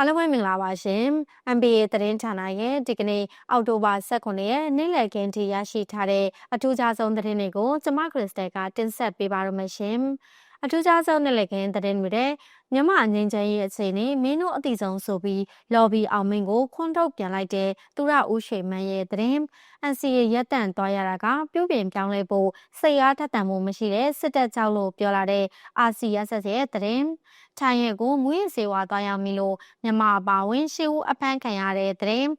အားလုံးပဲမင်္ဂလာပါရှင် MBA သတင်းဌာနရဲ့ဒီကနေ့အောက်တိုဘာ18ရက်နေ့လည်ခင်းထိရရှိထားတဲ့အထူးခြားဆုံးသတင်းတွေကိုကျမခရစ်စတယ်ကတင်ဆက်ပေးပါရမရှင် အထူးခြားဆုံးနေ့လည်ခင်းသတင်းတွေတဲ့မြမအငင်းချမ်းရဲ့အခြေအနေမင်းတို့အတိဆုံးဆိုပြီး lobby အောင်မင်းကိုခွန်းထုတ်ပြန်လိုက်တဲ့သူရဦးရှိမန်းရဲ့သတင်း NCA ရက်တန့်သွားရတာကပြုပြင်ပြောင်းလဲဖို့စိတ်အားထက်သန်မှုမရှိတဲ့စစ်တပ်ကြောက်လို့ပြောလာတဲ့ RCSS ရဲ့သတင်းထိုင်ရဲ့ကိုမွေးစေဝါသွားရောက်မီလို့မြန်မာအပါဝင်ရှေးဦးအဖမ်းခံရတဲ့သတင်း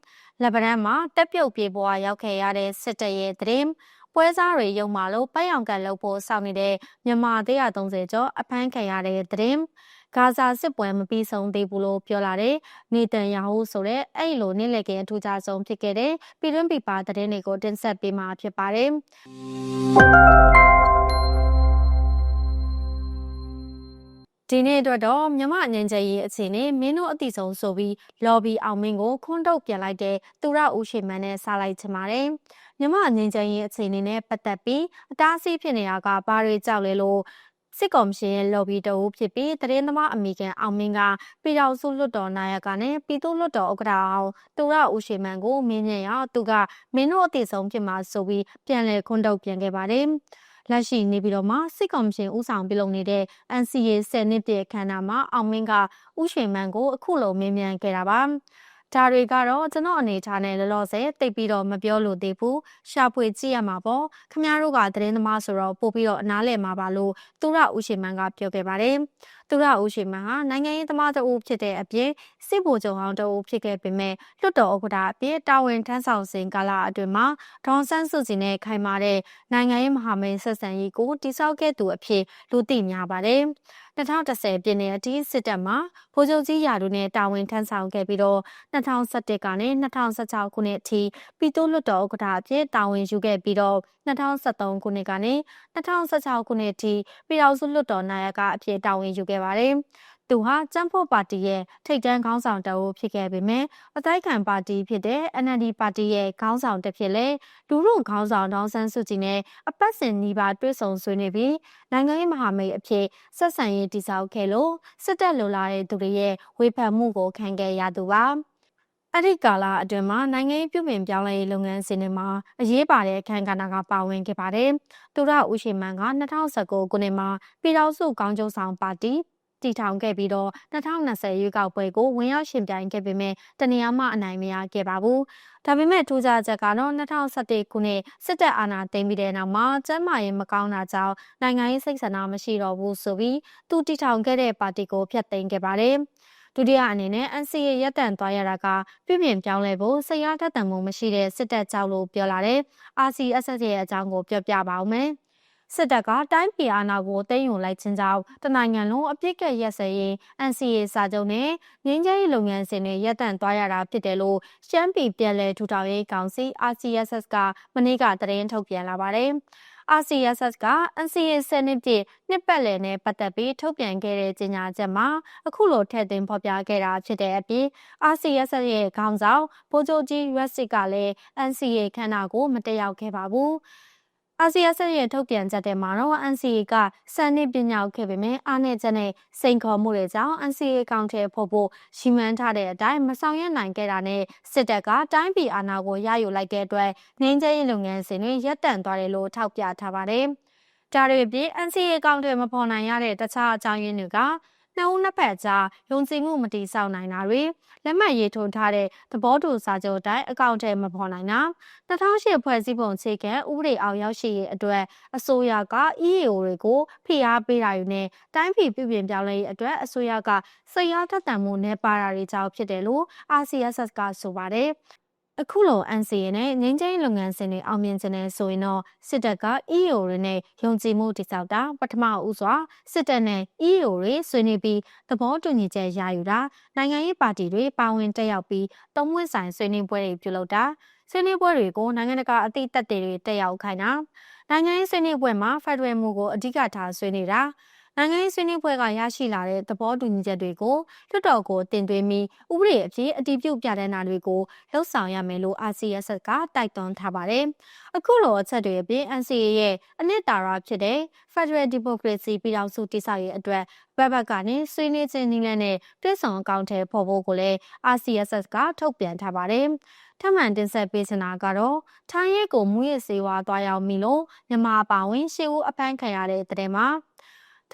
လက်ဗရန်မှာတက်ပြုတ်ပြေပွားရောက်ခဲ့ရတဲ့စစ်တပ်ရဲ့သတင်း ပွဲစားတွေရုံမာလို့ပိုက်အောင်ကန်လုပ်ဖို့စောင့်နေတဲ့မြန်မာ130ကျော်အဖမ်းခံရတဲ့သတင်းဂါဇာစစ်ပွဲမပြီးဆုံးသေးဘူးလို့ပြောလာတဲ့နေတန်ယာဟုဆိုတဲ့အဲ့လိုနေ့လည်ခင်းအထူးခြားဆုံးဖြစ်ခဲ့တဲ့ပြည်တွင်းပြည်ပသတင်းတွေကိုတင်ဆက်ပေးမှာဖြစ်ပါတယ်ဒီနေ့အတွက်တော့မြမငញ្ကျရေးအခြေအနေမင်းတို့အတိဆုံးဆိုပြီး lobby အောင်မင်းကိုခွန်းထုတ်ပြန်လိုက်တဲ့သူရဦးရှိမန်းနဲ့စားလိုက်ချင်ပါတယ် မြမငញ្ကျရေးအခြေအနေနဲ့ပတ်သက်ပြီးအတားအဆီးဖြစ်နေတာကဘာတွေကြောက်လဲလို့စစ်ကော်မရှင်ရဲ့ lobby တအုပ်ဖြစ်ပြီးတရင်သမားအမိကန်အောင်မင်းကပြည်တော်စုလွတ်တော်နာယကနဲ့ပြည်သူလွတ်တော်ဥက္ကဋ္ဌအောင်သူရဦးရှိမန်ကိုမင်းမြင်ရသူကမင်းတို့အသေးဆုံးဖြစ်မှာဆိုပြီးပြန်လည်ခွန်းထုတ်ပြန်ခဲ့ပါတယ်လက်ရှိနေပြီးတော့မှစစ်ကော်မရှင်ဦးဆောင်ပြုလုပ်နေတဲ့ NCA 10နှစ်ပြည့်ခမ်းနားမှာအောင်မင်းကဥရွှေမန်ကိုအခုလိုမင်းမြန်ခဲ့တာပါ ဒါတွေကတော့ကျွန်တော်အနေထားနဲ့လောလောဆယ်တိတ်ပြီးတော့မပြောလို့သေးဘူးရှာဖွေကြည့်ရမှာပေါ့ခမတို့ကသတင်းသမားဆိုတော့ပို့ပြီးတော့အနားလည်မှာပါလို့သူရဦးရှိမန်ကပြောခဲ့ပါတယ် သူရဦးရှိမန်ဟာနိုင်ငံရေးသမားတအုပ်ဖြစ်တဲ့အပြင်စစ်ဗိုလ်ချုပ်ဟောင်းတအုပ်ဖြစ်ခဲ့ပေမဲ့လွတ်တော်ဥက္ကဋ္ဌအပြင်တာဝန်ထမ်းဆောင်စဉ်ကာလအတွင်းမှာဒေါန်ဆန်းစုကြည်နဲ့ခိုင်မာတဲ့နိုင်ငံရေးမဟာမိတ်ဆက်ဆံရေးကိုတိစောက်ခဲ့သူအဖြစ်လူသိများပါတယ်2010ပြည်နယ်အထိစစ်တပ်မှာဗိုလ်ချုပ်ကြီးရာထူးနဲ့တာဝန်ထမ်းဆောင်ခဲ့ပြီးတော့2011ကနေ2016ခုနှစ်အထိပြည်သူ့လွှတ်တော်ဥက္ကဋ္ဌအဖြစ်တာဝန်ယူခဲ့ပြီးတော့2013ခုနှစ်ကနေ2016ခုနှစ်အထိပြည်ထောင်စုလွှတ်တော်နာယကအဖြစ်တာဝန်ယူခဲ့ပါတယ်။သူဟာကျန်းဖို့ပါတီရဲ့ထိပ်တန်းခေါင်းဆောင်တအုပ်ဖြစ်ခဲ့ပေမဲ့အတိုက်ခံပါတီဖြစ်တဲ့ NLD ပါတီရဲ့ခေါင်းဆောင်တစ်ဖြစ်လဲလူမှုခေါင်းဆောင်ဒေါင်းဆန်းစုကြည်နဲ့အပတ်စဉ်နီးပါးတွေ့ဆုံဆွေးနွေးပြီးနိုင်ငံရေးမဟာမိတ်အဖြစ်ဆက်ဆံရေးတည်ဆောက်ခဲ့လို့စစ်တပ်လိုလာတဲ့သူတွေရဲ့ဝေဖန်မှုကိုခံခဲ့ရသူပါအဲ့ဒီကာလအတွင်းမှာနိုင်ငံရေးပြုပြင်ပြောင်းလဲရေးလုပ်ငန်းစဉ်တွေမှာအရေးပါတဲ့အခန်းကဏ္ဍကပါဝင်ခဲ့ပါတယ်။သူရဦးရှိမန်က2019ခုနှစ်မှာပြည်ထောင်စုကောင်းကျိုးဆောင်ပါတီ တည်ထောင်ခဲ့ပြီးတော့2020ရွေးကောက်ပွဲကိုဝင်ရောက်ရှင်ပြိုင်ခဲ့ပေမဲ့တနေရာမှအနိုင်မရခဲ့ပါဘူး။ဒါပေမဲ့ထူးခြားချက်ကတော့2021ခုနှစ်စစ်တပ်အာဏာသိမ်းပြီးတဲ့နောက်မှာကျန်းမာရေးမကောင်းတာကြောင့်နိုင်ငံရေးစိတ်ဆန္ဒမရှိတော့ဘူးဆိုပြီးသူတည်ထောင်ခဲ့တဲ့ပါတီကိုဖျက်သိမ်းခဲ့ပါတယ်။ဒုတိယအနေနဲ့ NCA ရပ်တန့်သွားရတာကပြည်ပြင်ပြောင်းလဲဖို့စိတ်အားထက်သန်မှုမရှိတဲ့စစ်တပ်ကြောက်လို့ပြောလာတဲ့ RCSS ရဲ့အကြောင်းကိုပြောပြပါဦးမယ်။ စစ်တပ်ကတိုင်းပြည်အာဏာကိုသိမ်းယူလိုက်ခြင်းကြောင့်တနိုင်ငံလုံးအပြစ်ကက်ရက်စဲရေး NCA စာချုပ်နဲ့ငင်းကျဲရေးလုပ်ငန်းစဉ်တွေရပ်တန့်သွားရတာဖြစ်တယ်လို့ရှမ်းပြည်ပြည်လဲထူထောင်ရေးကောင်စီ RCSS ကမနေ့ကသတင်းထုတ်ပြန်လာပါတယ်။ RCSS က NCA စနစ်ပြည့်နှစ်ပတ်လည်နဲ့ပတ်သက်ပြီးထုတ်ပြန်ခဲ့တဲ့ကြေညာချက်မှာအခုလိုထည့်သွင်းဖော်ပြခဲ့တာဖြစ်တဲ့အပြင် RCSS ရဲ့ခေါင်းဆောင်ဗိုလ်ချုပ်ကြီးရက်စစ်ကလည်း NCA ခန္ဓာကိုမတက်ရောက်ခဲ့ပါဘူး။ အာဆီယံဆက်ရဲ့ထုတ်ပြန်ချက်ထဲမှာတော့ NCA ကစံနစ်ပညာောက်ခဲ့ပေမဲ့အားနည်းချက်နဲ့စိန်ခေါ်မှုတွေကြောင့် NCA အကောင့်ထဲဖို့ဖို့ရှီမန်းထားတဲ့အတိုင်းမဆောင်ရွက်နိုင်ခဲ့တာနဲ့စစ်တပ်ကတိုင်းပြည်အာဏာကိုရယူလိုက်တဲ့အတွက်ငင်းကျင်းလုပ်ငန်းစဉ်တွေရပ်တန့်သွားတယ်လို့ထောက်ပြထားပါတယ်။ဒါတွေပြင် NCA အကောင့်တွေမဖော်နိုင်ရတဲ့တခြားအကြောင်းရင်းတွေက နှစ်ဦးနှစ်ဖက်ကြားယုံကြည်မှုမတည်ဆောက်နိုင်တာတွေလက်မှတ်ရေးထိုးထားတဲ့သဘောတူစာချုပ်အတိုင်းအကောင့်ထဲမဖော်နိုင်တာ2008ဖွဲ့စည်းပုံခြေကံဥပဒေအောင်ရောက်ရှိရေးအတွက်အစိုးရက EAO တွေကိုဖိအားပေးတာယူနဲ့တိုင်းပြည်ပြည်ပြင်ပြောင်းလဲရေးအတွက်အစိုးရကစိတ်အားထက်သန်မှုနဲ့ပါတာတွေကြောင့်ဖြစ်တယ်လို့ RCSS ကဆိုပါတယ် အခုလို NCA နဲ့ငင်းချင်းလုပ်ငန်းစဉ်တွေအောင်မြင်ခြင်းနဲ့ဆိုရင်တော့စစ်တပ်က EAO တွေနဲ့ယုံကြည်မှုတည်ဆောက်တာပထမဦးစွာစစ်တပ်နဲ့ EAO တွေဆွေးနွေးပြီးသဘောတူညီချက်ရယူတာနိုင်ငံရေးပါတီတွေပါဝင်တက်ရောက်ပြီးသုံးဝင့်ဆိုင်ဆွေးနွေးပွဲတွေပြုလုပ်တာဆွေးနွေးပွဲတွေကိုနိုင်ငံတကာအသိသက်တွေတက်ရောက်ခိုင်းတာနိုင်ငံရေးဆွေးနွေးပွဲမှာဖက်ဒရယ်မူကိုအဓိကထားဆွေးနွေးတာ နိုင်ငံရေးဆွေးနွေးပွဲကရရှိလာတဲ့သဘောတူညီချက်တွေကိုလွှတ်တော်ကိုတင်သွင်းပြီးဥပဒေအဖြစ်အတည်ပြုပြတဲ့နာတွေကိုလှုပ်ဆောင်ရမယ်လို့ RCSS ကတိုက်တွန်းထားပါတယ်။အခုလိုအချက်တွေအပြင် NCA ရဲ့အနှစ်သာရဖြစ်တဲ့ Federal Democracy ပြည်ထောင်စုတည်ဆောက်ရေးအတွက်ဘက်ဘက်ကနေဆွေးနွေးခြင်းနည်းလမ်းနဲ့တွဲဆောင်အကောင့်ထဲပေါ်ဖို့ကိုလည်း RCSS ကထုတ်ပြန်ထားပါတယ်။ထပ်မံတင်ဆက်ပေးချင်တာကတော့ထိုင်းရဲကိုမူရစေဝါသွားရောက်မိလို့မြန်မာအပါဝင်ရှေ့ဦးအဖမ်းခံရတဲ့တဲ့မှာ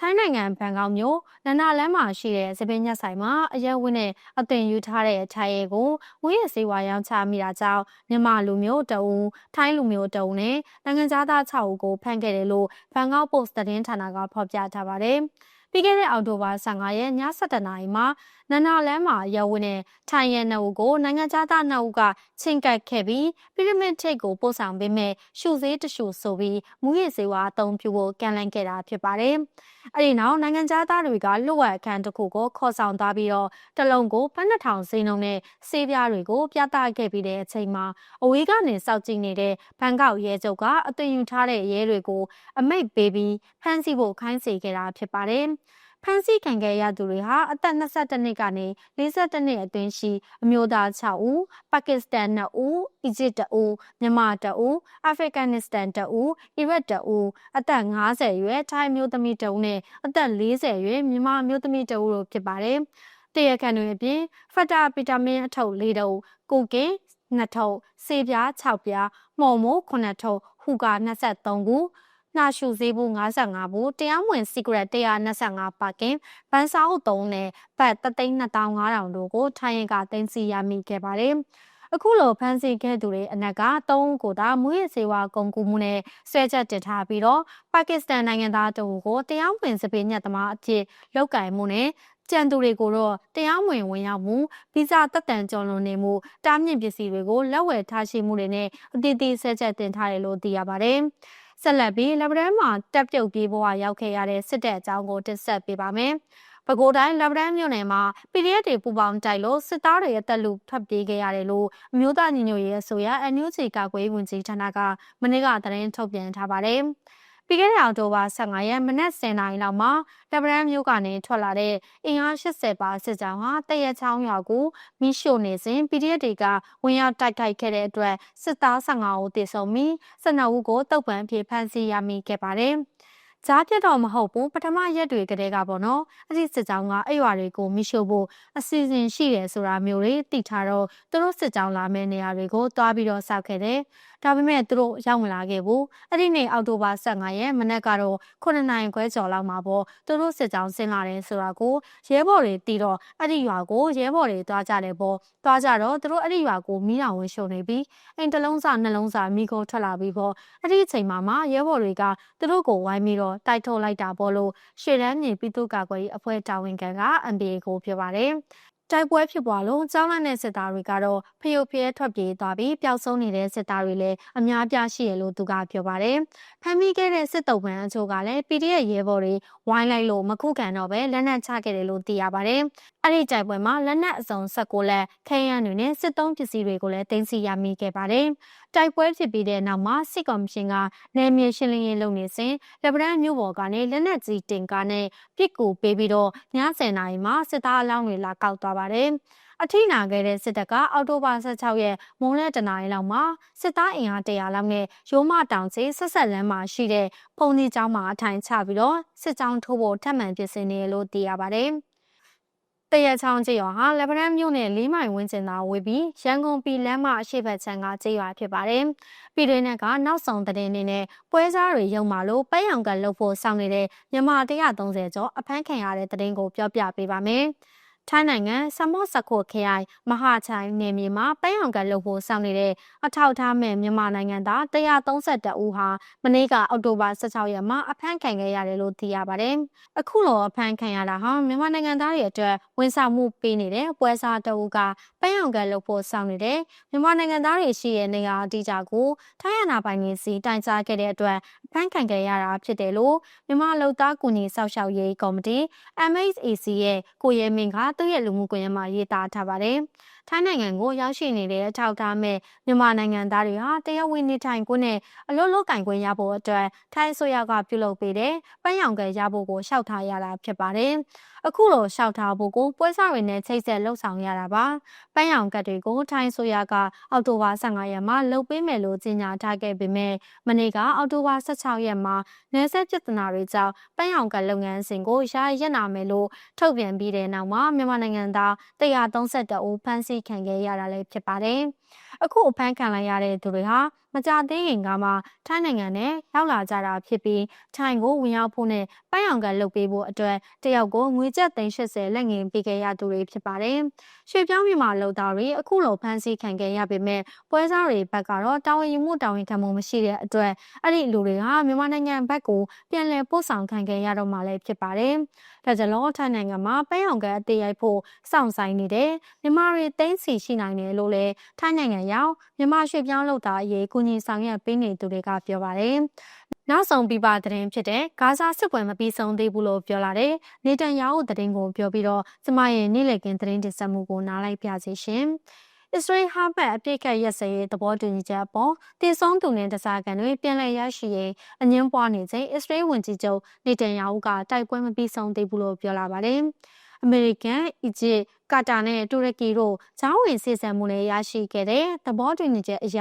ထိုင်းနိုင်ငံဘန်ကောက်မြို့နန္ဒလမ်းမှာရှိတဲ့စပင်းညက်ဆိုင်မှာအရက်ဝင်းနဲ့အသွင်ယူထားတဲ့ထိုင်ရဲကိုဝင်းရစေဝါရောင်းချမိတာကြောင့်မြန်မာလူမျိုးတအူထိုင်းလူမျိုးတအူနဲ့နိုင်ငံသား6ဦးကိုဖမ်းခဲ့တယ်လို့ဘန်ကောက်ပို့စ်သတင်းဌာနကဖော်ပြထားပါတယ်။ပြီးခဲ့တဲ့အောက်တိုဘာ15ရက်ည7:00နာရီမှာ နန္နာလန်းမှာရဝင်းနဲ့ထိုင်ရနှုတ်ကိုနိုင်ငံသားနှုတ်ကချင်းကပ်ခဲ့ပြီးပိရမစ်ထိတ်ကိုပို့ဆောင်ပေးမဲ့ရှုစေးတရှုဆိုပြီးမူရည်စေဝါအသုံးပြုဖို့ကန့်လန့်ခဲ့တာဖြစ်ပါတယ်။အဲဒီနောက်နိုင်ငံသားတွေကလွတ်ဝက်အခန်းတစ်ခုကိုခေါ်ဆောင်သွားပြီးတော့တလုံးကိုပန်းနှထောင်စိနှုံနဲ့ဆေးပြားတွေကိုပြသခဲ့ပြီးတဲ့အချိန်မှာအဝေးကနေစောက်ကြည့်နေတဲ့ဘန်ကောက်ရဲချုပ်ကအသွင်ယူထားတဲ့ရဲတွေကိုအမိတ်ပေးပြီးဖမ်းဆီးဖို့ခိုင်းစေခဲ့တာဖြစ်ပါတယ်။ ဖမ်းဆီးခံခဲ့ရသူတွေဟာအသက်22နှစ်ကနေ42နှစ်အတွင်းရှိအမျိုးသား6ဦးပါကစ္စတန်2ဦးအီဂျစ်2ဦးမြန်မာ2ဦးအာဖဂန်နစ္စတန်2ဦးအီရတ်2ဦးအသက်50ရွယ်ထိုင်းမျိုးသမီး2ဦးနဲ့အသက်40ရွယ်မြန်မာမျိုးသမီး2ဦးတို့ဖြစ်ပါတယ်။တရားခံတွေအပြင်ဖတာဗီတာမင်အထုပ်၄ထုပ်ကိုကင်2ထုပ်ဆေးပြား6ပြားမော်မိုး9ထုပ်ဟူကာ23ခု နှာရှုဆေးဘူး55ဘူးတရားဝင် secret 125ပါကင်ဗန်စာအုပ်3နဲ့ဘတ်32500တို့ကိုထိုင်းရင်ကတင်စီရမိခဲ့ပါတယ်အခုလိုဖမ်းဆီးခဲ့သူတွေအနက်က၃ဦးကိုသာမူရစေဝါကုန်ကူမှုနဲ့ဆွဲချက်တင်ထားပြီးတော့ပါကစ္စတန်နိုင်ငံသားတို့ကိုတရားဝင်စပေညက်သမားအဖြစ်လောက်ကင်မှုနဲ့ကြံသူတွေကိုတော့တရားဝင်ဝင်ရောက်မှုဗီဇတက်တန်ကျော်လွန်နေမှုတားမြင့်ပစ္စည်းတွေကိုလက်ဝယ်ထားရှိမှုတွေနဲ့အတိအသေးဆွဲချက်တင်ထားတယ်လို့သိရပါတယ်။ ဆက်လက်ပြီးလက်ဗရန်မှာတက်ပြုတ်ပြေးဘဝရောက်ခဲ့ရတဲ့စစ်တပ်အကြောင်းကိုတင်ဆက်ပေးပါမယ်။ပဲခူးတိုင်းလက်ဗရန်မြို့နယ်မှာ PDF တွေပူပေါင်းတိုက်လို့စစ်သားတွေရဲ့တပ်လူထွက်ပြေးခဲ့ရတယ်လို့အမျိုးသားညီညွတ်ရေးအစိုးရ NUG ကာကွယ်ဝင်ကြီးဌာနကမနေ့ကသတင်းထုတ်ပြန်ထားပါတယ်။ ပြီးခဲ့တဲ့အောက်တိုဘာ15ရက်မနက်10:00နာရီလောက်မှာတပရန်မြို့ကနေထွက်လာတဲ့အင်အား80ပါစစ်ကြောင်းဟာတရက်ချောင်းရွာကိုမိရှို့နေစဉ် PDF တွေကဝင်ရောက်တိုက်ခိုက်ခဲ့တဲ့အတွက်စစ်သား15ဦးသေဆုံးပြီး12ဦးကိုတုတ်ပန်ဖြစ်ဖမ်းဆီးရမိခဲ့ပါတယ်။ကြားပြတ်တော့မဟုတ်ဘူးပထမရက်တွေကတည်းကပေါ့နော်အဲ့ဒီစစ်ကြောင်းကအဲ့ရွာတွေကိုမိရှို့ဖို့အစီအစဉ်ရှိတယ်ဆိုတာမျိုးတွေသိထားတော့သူတို့စစ်ကြောင်းလာမယ့်နေရာတွေကိုတွားပြီးတော့စောက်ခဲ့တယ်ဒါပေမဲ့သူတို့ရောက်မလာခဲ့ဘူးအဲ့ဒီနေ့အောက်တိုဘာ15ရက်မနက်ကတော့9နိုင်ခွဲကျော်လောက်မှာပေါ့သူတို့စစ်ကြောင်းဆင်းလာတယ်ဆိုတာကိုရဲဘော်တွေတီးတော့အဲ့ဒီရွာကိုရဲဘော်တွေတွားကြတယ်ပေါ့တွားကြတော့သူတို့အဲ့ဒီရွာကိုမိတော်ဝင်ရှုံနေပြီးအိမ်တစ်လုံးစာနှလုံးစာမိကိုထွက်လာပြီးပေါ့အဲ့ဒီအချိန်မှာမှရဲဘော်တွေကသူတို့ကိုဝိုင်းပြီးတော့တိုက်ထုတ်လိုက်တာပေါ့လို့ရှေ့တန်းမြေပြည်သူ့ကာကွယ်ရေးအဖွဲ့တာဝန်ခံက MBA ကိုပြောပါတယ် တိုက်ပွဲဖြစ်ပွားလို့ကြောင်းလန့်တဲ့စစ်သားတွေကတော့ဖျို့ဖျဲထွက်ပြေးသွားပြီးပျောက်ဆုံးနေတဲ့စစ်သားတွေလည်းအများပြားရှိရလို့သူကပြောပါတယ်။ဖမ်းမိခဲ့တဲ့စစ်တုံးပန်းအချို့ကလည်း PDF ရဲဘော်တွေဝိုင်းလိုက်လို့မခုခံတော့ပဲလက်နက်ချခဲ့တယ်လို့သိရပါတယ်။အဲ့ဒီတိုက်ပွဲမှာလက်နက်အစုံ16လက်ခဲယမ်းတွေနဲ့စစ်သုံးပစ္စည်းတွေကိုလည်းတင်စီရမိခဲ့ပါတယ်။တိုက်ပွဲဖြစ်ပြီးတဲ့နောက်မှာစစ်ကော်မရှင်ကနယ်မြေရှင်းလင်းရေးလုပ်နေစဉ်လက်ဗရန်မြို့ပေါ်ကနေလက်နက်ကြီးတင်ကားနဲ့ပစ်ကူပေးပြီးတော့ည10:00နာရီမှာစစ်သားအလောင်းတွေလာကောက်သွားပါတယ်။အထိနာခဲ့တဲ့စစ်တပ်ကအောက်တိုဘာ16ရက်မုံလက်တနာရီလောက်မှာစစ်သားအင်အား100လောက်နဲ့ရိုးမတောင်ချေဆက်ဆက်လမ်းမှာရှိတဲ့ဖုန်ကြီးကျောင်းမှာအထိုင်ချပြီးတော့စစ်ကြောင်းထိုးဖို့ထပ်မံပြင်ဆင်နေလို့သိရပါတယ်။ တရချောင်းကျေးရွာဟာလက်ဗရန်မြို့နယ်လေးမိုင်ဝန်းကျင်သာဝေးပြီးရန်ကုန်ပြည်လမ်းမအရှိတ်ဘက်ခြမ်းကကျေးရွာဖြစ်ပါတယ်။ပြည်တွင်းကနောက်ဆုံးသတင်းအနေနဲ့ပွဲစားတွေရုံမာလို့ပဲရောင်ကလှုပ်ဖို့စောင့်နေတဲ့မြန်မာ130ကျော်အဖမ်းခံရတဲ့သတင်းကိုပြောပြပေးပါမယ်။ ထိုင်းနိုင်ငံဆမော့စခိုခရိုင်မဟာချိုင်နယ်မြေမှာပန်းရောင်ကလုပ်ဖို့စောင့်နေတဲ့အထောက်ထားမဲ့မြန်မာနိုင်ငံသား132ဦးဟာမနေ့ကအောက်တိုဘာ16ရက်မှာအဖမ်းခံခဲ့ရတယ်လို့သိရပါတယ်။အခုလိုအဖမ်းခံရတာဟာမြန်မာနိုင်ငံသားတွေအတွက်ဝန်ဆောင်မှုပေးနေတဲ့ပွဲစားတအူးကပန်းရောင်ကလုပ်ဖို့စောင့်နေတဲ့မြန်မာနိုင်ငံသားတွေရှိတဲ့နေရာအတိအကျကိုထိုင်းရနာပိုင်တွေစီတိုင်ကြားခဲ့တဲ့အတွက်အဖမ်းခံခဲ့ရတာဖြစ်တယ်လို့မြန်မာလူသားကူညီစောက်ရှောက်ရေးကော်မတီ MHAC ရဲ့ကိုရဲမင်းကသူ့ရဲ့လူမှုကွန်ရက်မှာရေးသားထားပါတယ်။ ထိုင်းနိုင်ငံကိုရောက်ရှိနေတဲ့အထောက်အထားမဲ့မြန်မာနိုင်ငံသားတွေဟာတရားဝင်နေထိုင်ခွင့်နဲ့အလို့လို့ကင်ခွင့်ရဖို့အတွက်ထိုင်းအစိုးရကပြုလုပ်ပေးတဲ့ပန်းရောင်ကယ်ရဖို့ကိုလျှောက်ထားရတာဖြစ်ပါတယ်။အခုလိုလျှောက်ထားဖို့ကိုပွဲစားတွေနဲ့ချိတ်ဆက်လှုပ်ဆောင်ရတာပါ။ပန်းရောင်ကတ်တွေကိုထိုင်းအစိုးရကအောက်တိုဘာ15ရက်မှာလုပ်ပေးမယ်လို့ကြေညာထားခဲ့ပေမဲ့မနေ့ကအောက်တိုဘာ16ရက်မှာနေဆက်ပြဿနာတွေကြောင့်ပန်းရောင်ကတ်လုပ်ငန်းစဉ်ကိုယာယီရပ်နာမယ်လို့ထုတ်ပြန်ပြီးတဲ့နောက်မှာမြန်မာနိုင်ငံသား132ဦးဖမ်းဆီးခံခဲ့ရတာလည်းဖြစ်ပါတယ်။ အခုအဖမ်းခံလိုက်ရတဲ့သူတွေဟာမကြသေးခင်ကမှထိုင်းနိုင်ငံနဲ့ရောက်လာကြတာဖြစ်ပြီးထိုင်းကိုဝင်ရောက်ဖို့နဲ့ပန်းရောင်ကလုပ်ပေးဖို့အတွက်တယောက်ကိုငွေကျပ်380လက်ငင်းပေးခဲ့ရသူတွေဖြစ်ပါတယ်။ရွှေပြောင်းမြန်မာလုံသားတွေအခုလိုဖမ်းဆီးခံခဲ့ရပေမဲ့ပွဲစားတွေဘက်ကတော့တာဝန်ယူမှုတာဝန်ခံမှုမရှိတဲ့အတွက်အဲ့ဒီလူတွေဟာမြန်မာနိုင်ငံဘက်ကိုပြန်လည်ပို့ဆောင်ခံခဲ့ရတော့မှလည်းဖြစ်ပါတယ်။ဒါကြောင့်ထိုင်းနိုင်ငံမှာပန်းရောင်ကအသေးရိုက်ဖို့စောင့်ဆိုင်နေတဲ့မြန်မာတွေသိန်းစီရှိနိုင်တယ်လို့လည်းထိုင်းနိုင်ငံရောက်မြန်မာရွှေပြောင်းလုံသားအရေးကူညီဆောင်ရွက်ပေးနေသူတွေကပြောပါတယ်။နောက်ဆုံးပြပသတင်းဖြစ်တဲ့ဂါဇာစစ်ပွဲမပြီးဆုံးသေးဘူးလို့ပြောလာတဲ့နေတန်ယာဟုသတင်းကိုပြောပြီးတော့ကျမရဲ့နေ့လည်ခင်းသတင်းတင်ဆက်မှုကိုနားလိုက်ပြစီရှင်။အစ္စရေးဟာဘတ်အပြစ်ကတ်ရက်စဲရေးသဘောတူညီချက်အပေါ်တည်ဆုံးသူနဲ့တစားကန်တွေပြန်လည်ရရှိရေးအငင်းပွားနေချိန်အစ္စရေးဝန်ကြီးချုပ်နေတန်ယာဟုကတိုက်ပွဲမပြီးဆုံးသေးဘူးလို့ပြောလာပါတယ်။အမေရိကန်၊အီဂျစ်၊ ကာတာနဲ့တူရကီတို့ဂျောင်းဝင်စီစံမှုနဲ့ရရှိခဲ့တဲ့သဘောတူညီချက်အရ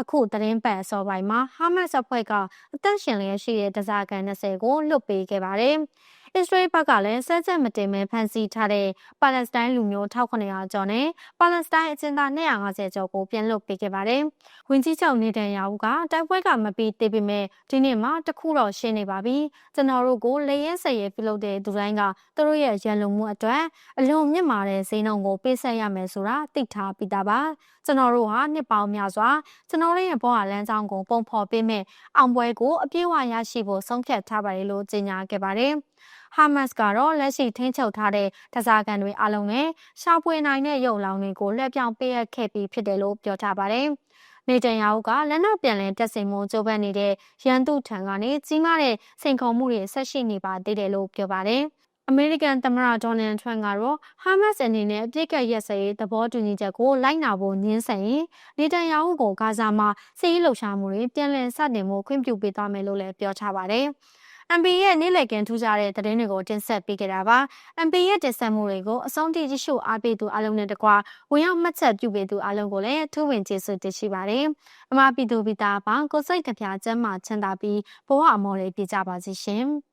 အခုသတင်းပတ်အစောပိုင်းမှာဟာမတ်စ်အဖွဲ့ကအသက်ရှင်လျက်ရှိတဲ့တစားကန်20ကိုလွတ်ပေးခဲ့ပါတယ်။အစ္စရေးဘက်ကလည်းစက်ချက်မတင်မဲ့ဖမ်းဆီးထားတဲ့ပါလက်စတိုင်းလူမျိုး1900ကျော်နဲ့ပါလက်စတိုင်းအကျဉ်းသား250ကျော်ကိုပြန်လွှတ်ပေးခဲ့ပါတယ်။ဝင်ကြီးချုပ်နေတန်ယာဟုကတိုက်ပွဲကမပြီးသေးပေမဲ့ဒီနေ့မှတခုတော့ရှင်းနေပါပြီ။ကျွန်တော်တို့ကိုလေရဲဆက်ရဲပြုလုပ်တဲ့သူတိုင်းကသူတို့ရဲ့ရန်လုံမှုအတွက်အလွန်မြင့်မာတဲ့ဈေးနှုန်းကိုပေးဆက်ရမယ်ဆိုတာသိထားပြီးသားပါ။ကျွန်တော်တို့ဟာနှစ်ပေါင်းများစွာကျွန်တော်တို့ရဲ့ဘောဟာလမ်းကြောင်းကိုပုံဖော်ပေးမဲ့အောင်ပွဲကိုအပြည့်အဝရရှိဖို့ဆုံးဖြတ်ထားပါတယ်လို့ကြေညာခဲ့ပါတယ်။ဟာမတ်စ်ကတော့လက်ရှိထိန်းချုပ်ထားတဲ့တစားကန်တွေအလုံးနဲ့ရှာဖွေနိုင်တဲ့ရုပ်လောင်တွေကိုလက်ပြောင်ပေးအပ်ခဲ့ပြီးဖြစ်တယ်လို့ပြောထားပါတယ်။နေတန်ယာဟုကလက်နောက်ပြန်လည်တက်ဆင်မှုကြိုးပမ်းနေတဲ့ရန်သူထံကနေကြီးမားတဲ့စိန်ခေါ်မှုတွေဆက်ရှိနေပါသေးတယ်လို့ပြောပါတယ်။ အမေရိကန်သမ္မတဒေါ်နယ်ထရန့်ကတော့ဟာမတ်စ်အနေနဲ့အပြစ်ကတ်ရက်စဲရေးသဘောတူညီချက်ကိုလိုက်နာဖို့ညှင်းဆန်ရင်နေတန်ယာဟုကိုဂါဇာမှာစစ်ရေးလှုပ်ရှားမှုတွေပြန်လည်စတင်မှုခွင့်ပြုပေးသွားမယ်လို့လည်းပြောထားပါတယ်။ MP ရဲ့နေ့လည်ကင်းထူးခြားတဲ့သတင်းတွေကိုတင်ဆက်ပေးခဲ့တာပါ။ MP ရဲ့တင်ဆက်မှုတွေကိုအဆုံးထိကြည့်ရှုအားပေးသူအားလုံးနဲ့တကွာဝင်ရောက်မှတ်ချက်ပြုပေးသူအားလုံးကိုလည်းထူးဝင်ကျေးဇူးတင်ရှိပါတယ်။အမပြည်သူပြည်သားပေါင်းကိုစိတ်တပြားကျမ်းမာချမ်းသာပြီးဘဝအမော်လေးပြကြပါစေရှင်။